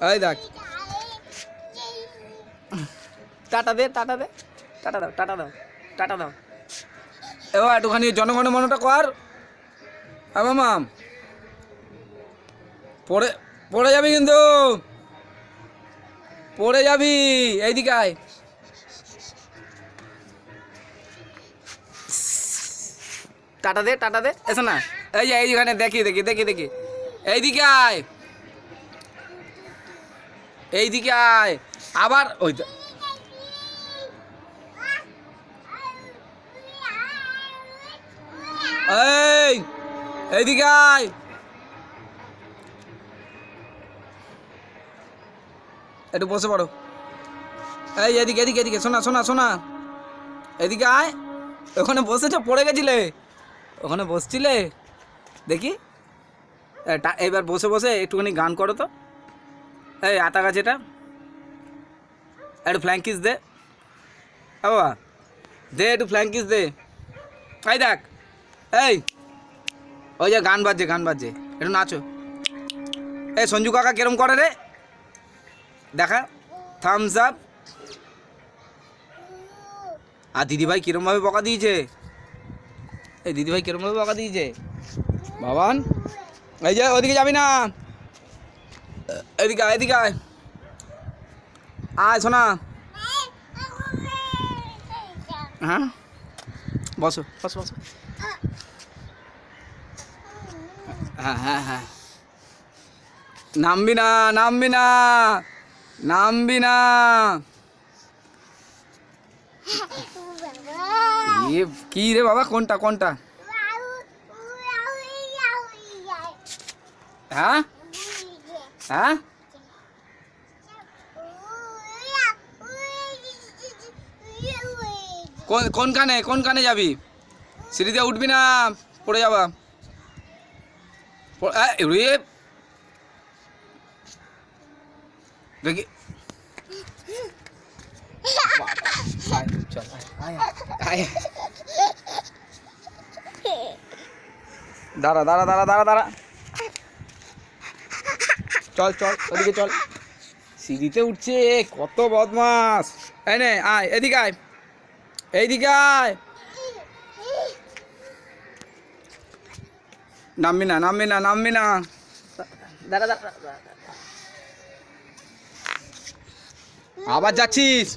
এই দেখ। টাটা দে টাটা দে। টাটা দাও টাটা দাও টাটা দাও। এবার একটুখানি জনগণ মনটা কর। আমার মাম। পড়ে পড়ে যাবি কিন্তু। পড়ে যাবি। এইদিকে আয়। টাটা দে টাটা দে। এসো না। এই যে এইখানে দেখি দেখি দেখি দেখি। এইদিকে আয়। এইদিকে আয়। আবার ওই এই, এইদিকে আয়। একটু বসে পড়ো। এই, এদিকে এদিকে এদিকে, শোনা শোনা শোনা। এদিকে আয়। ওখানে বসেছো পড়ে গেছিলে। ওখানে বসছিলে। দেখি। এবার বসে বসে একটুখানি গান করো তো। এই আতা গাছ এটা। একটু ফ্ল্যাঙ্কিস দে। বাবা, দে একটু ফ্ল্যাঙ্কিস দে। এই দেখ, এই, ওই যে গান বাজছে গান বাজছে। একটু নাচো। এই সঞ্জু কাকা কিরম করে রে? দেখা থামস আপ আর দিদিভাই কিরমভাবে বকা দিয়েছে? এই দিদিভাই কিরমভাবে বকা দিয়েছে? বাবান এই যে ওদিকে যাবি না। এদিকে আয় এদিকে আয়। আয় শোনা হ্যাঁ? বসো বসো বসো। হ্যাঁ হ্যাঁ হ্যাঁ। নামবি না নামবি না নামবি না। এ কি রে বাবা, কোনটা কোনটা? হ্যাঁ? হ্যাঁ? কোন কোন কানে কোন কানে যাবি? সিঁড়িতে উঠবি না, পড়ে যাবা। রে দেখি। দাঁড়া দাঁড়া দাঁড়া দাঁড়া দাঁড়া। চল চল ওদিকে চল। সিঁড়িতে উঠছে কত বদমাস এই নে আয় এদিকে আয়। এইদিকে আয়। নামবি না নামবি না নামবি না। দাঁড়া দাঁড়া। আবার যাচ্ছিস?